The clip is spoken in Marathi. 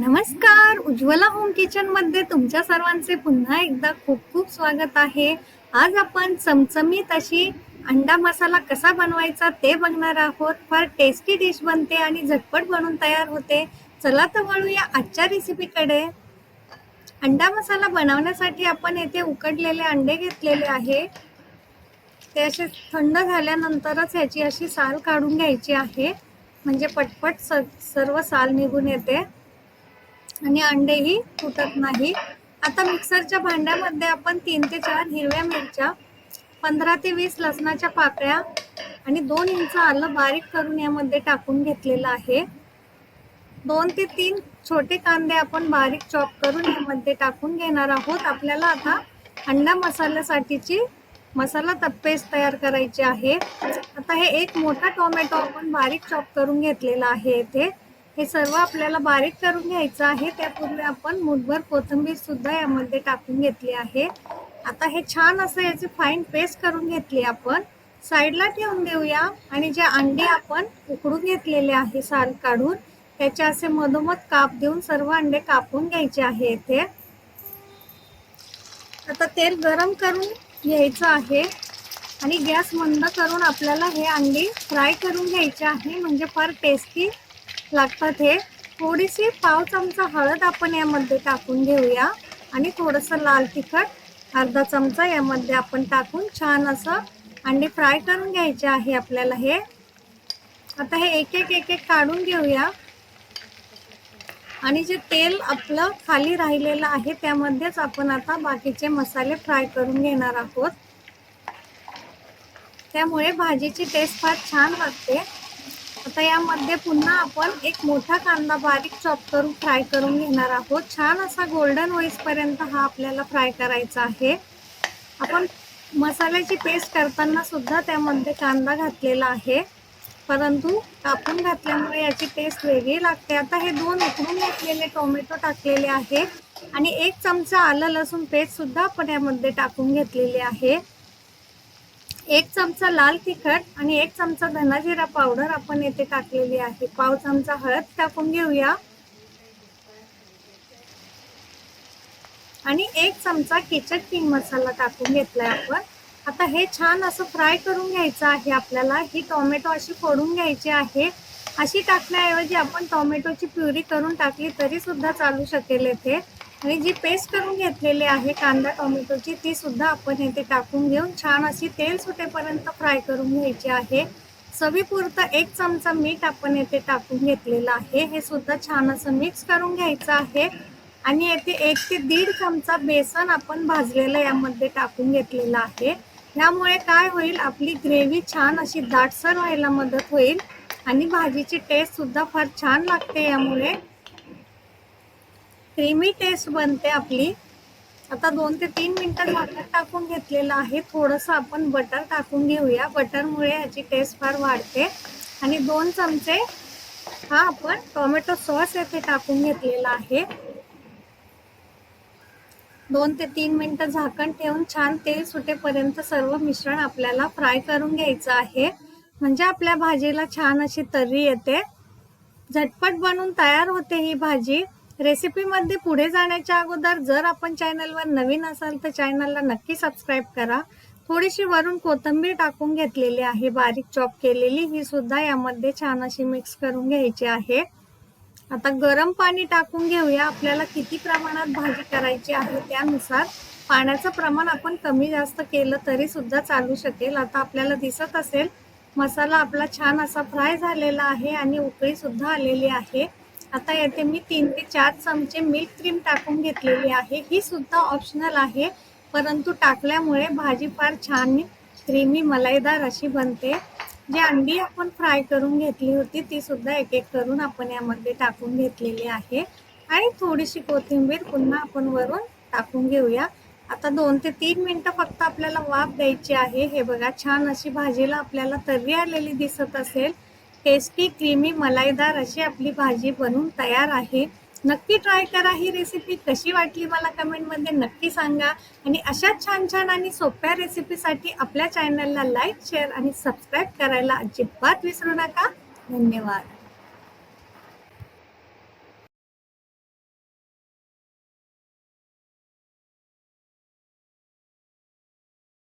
नमस्कार. उज्ज्वला होम किचनमध्ये तुमच्या सर्वांचे पुन्हा एकदा खूप खूप स्वागत आहे. आज आपण चमचमीत अशी अंडा मसाला कसा बनवायचा ते बघणार आहोत. फार टेस्टी डिश बनते आणि झटपट बनून तयार होते. चला तर वळूया आजच्या रेसिपीकडे अंडा मसाला बनवण्यासाठी आपण येथे उकडलेले अंडे घेतलेले आहे. ते असे थंड झाल्यानंतरच ह्याची अशी साल काढून घ्यायची आहे. म्हणजे पटपट स सर्व साल निघून येते. आणि अंडेही तुटत नाही. आता मिक्सरच्या भांड्यामध्ये आपण तीन ते चार हिरव्या मिरच्या पंधरा ते वीस लसणाच्या पाकळ्या आणि दोन इंच आलं बारीक करून यामध्ये टाकून घेतलेलं आहे. दोन ते तीन छोटे कांदे आपण बारीक चॉप करून यामध्ये टाकून घेणार आहोत. आपल्याला आता अंडा मसाल्यासाठीची मसाला पेस्ट तयार करायची आहे. आता हे एक मोठा टोमॅटो आपण बारीक चॉप करून घेतलेला आहे येथे हे सर्व आपल्याला बारीक करून घ्यायचं आहे. त्यापूर्वी आपण मुठभर कोथिंबीर सुद्धा यामध्ये टाकून घेतली आहे. आता हे छान असं याची फाईन पेस्ट करून घेतली आपण. साईडला ठेवून देऊया आणि जे अंडे आपण उकडून घेतलेले आहे साल काढून त्याचे असे मधोमध काप देऊन सर्व अंडे कापून घ्यायचे आहे येथे आता तेल गरम करून घ्यायचं आहे आणि गॅस मंद करून आपल्याला हे अंडी फ्राय करून घ्यायचे आहे. म्हणजे फार टेस्टी लागतात हे. थोडीशी पाव चमचा हळद आपण यामध्ये टाकून घेऊया. आणि थोडंसं लाल तिखट अर्धा चमचा यामध्ये आपण टाकून छान असं अंडी फ्राय करून घ्यायचे आहे आपल्याला हे. आता हे एक एक एक एक काढून घेऊया. आणि जे तेल आपलं खाली राहिलेलं आहे त्यामध्येच आपण आता बाकीचे मसाले फ्राय करून घेणार आहोत. त्यामुळे भाजीची टेस्ट फार छान लागते आता यामध्ये पुन्हा आपण एक मोठा कांदा बारीक चॉप करून फ्राय करून घेणार आहोत. छान असा गोल्डन पर्यंत हा आपल्याला फ्राय करायचा आहे. आपण मसाल्याची पेस्ट करताना सुद्धा त्यामध्ये कांदा घातलेला आहे. परंतु कापून घातल्यामुळे याची टेस्ट वेगळी लागते. आता हे दोन उकडून घेतलेले टोमॅटो टाकलेले आहे आणि एक चमचा आलं लसूण पेस्ट सुद्धा आपण यामध्ये टाकून घेतलेली आहे. एक चमचा लाल तिखट आणि एक चमचा धनाजिरा पावडर आपण येथे टाकलेली आहे. पाव चमचा हळद टाकून घेऊया. आणि एक चमचा किचड किंग मसाला टाकून घेतलाय आपण. आता हे छान असं फ्राय करून घ्यायचं आहे आपल्याला. ही टोमॅटो अशी फोडून घ्यायची आहे. अशी टाकण्याऐवजी आपण टोमॅटोची प्युरी करून टाकली तरी सुद्धा चालू शकेल येथे. आणि जी पेस्ट करून घेतलेली आहे कांदा टोमॅटोची ती सुद्धा आपण येथे टाकून घेऊन छान अशी तेल सुटेपर्यंत फ्राय करून घ्यायची आहे. चवीपुरतं एक चमचा मीठ आपण येथे टाकून घेतलेलं आहे. हे सुद्धा छान असं मिक्स करून घ्यायचं आहे. आणि येथे एक ते दीड चमचा बेसन आपण भाजलेलं यामध्ये टाकून घेतलेलं आहे. यामुळे काय होईल आपली ग्रेव्ही छान अशी दाटसर व्हायला मदत होईल आणि भाजीची टेस्ट सुद्धा फार छान लागते यामुळे. क्रीमी टेस्ट बनते आपली. आता दोन ते तीन मिनटं झाकण टाकून घेतलेलं आहे. थोडंसं आपण बटर टाकून घेऊया. बटरमुळे ह्याची टेस्ट फार वाढते. आणि दोन चमचे हा आपण टोमॅटो सॉस येथे टाकून घेतलेला आहे. दोन ते तीन मिनटं झाकण ठेवून छान तेल सुटेपर्यंत सर्व मिश्रण आपल्याला फ्राय करून घ्यायचं आहे. म्हणजे आपल्या भाजीला छान अशी तर्री येते. झटपट बनून तयार होते ही भाजी. रेसिपीमध्ये पुढे जाण्याच्या अगोदर जर आपण चॅनलवर नवीन असाल तर चॅनलला नक्की सबस्क्राईब करा. थोडीशी वरून कोथिंबीर टाकून घेतलेली आहे बारीक चॉप केलेली. ही सुद्धा यामध्ये छान अशी मिक्स करून घ्यायची आहे. आता गरम पाणी टाकून घेऊया. आपल्याला किती प्रमाणात भाजी करायची आहे त्यानुसार. पाण्याचं प्रमाण आपण कमी जास्त केलं तरी सुद्धा चालू शकेल. आता आपल्याला दिसत असेल मसाला आपला छान असा फ्राय झालेला आहे आणि उकळी सुद्धा आलेली आहे. आता येथे मी तीन ते चार चमचे मिल्क क्रीम टाकून घेतलेली आहे. ही सुद्धा ऑप्शनल आहे परंतु टाकल्यामुळे भाजी फार छान क्रीमी मलाईदार अशी बनते. जी अंडी आपण फ्राय करून घेतली होती ती सुद्धा एक एक करून आपण यामध्ये टाकून घेतलेली आहे. आणि थोडीशी कोथिंबीर पुन्हा आपण वरून टाकून घेऊया. आता दोन ते तीन मिनटं फक्त आपल्याला वाफ द्यायची आहे. हे बघा छान अशी भाजीला आपल्याला तर्री आलेली दिसत असेल. टेस्टी क्रीमी मलाईदार अशी आपली भाजी बनून तयार आहे. नक्की ट्राय करा ही रेसिपी कशी वाटली मला कमेंटमध्ये नक्की सांगा. आणि अशाच छान छान आणि सोप्या रेसिपीसाठी आपल्या चॅनलला लाईक शेअर आणि सबस्क्राईब करायला अजिबात विसरू नका. धन्यवाद.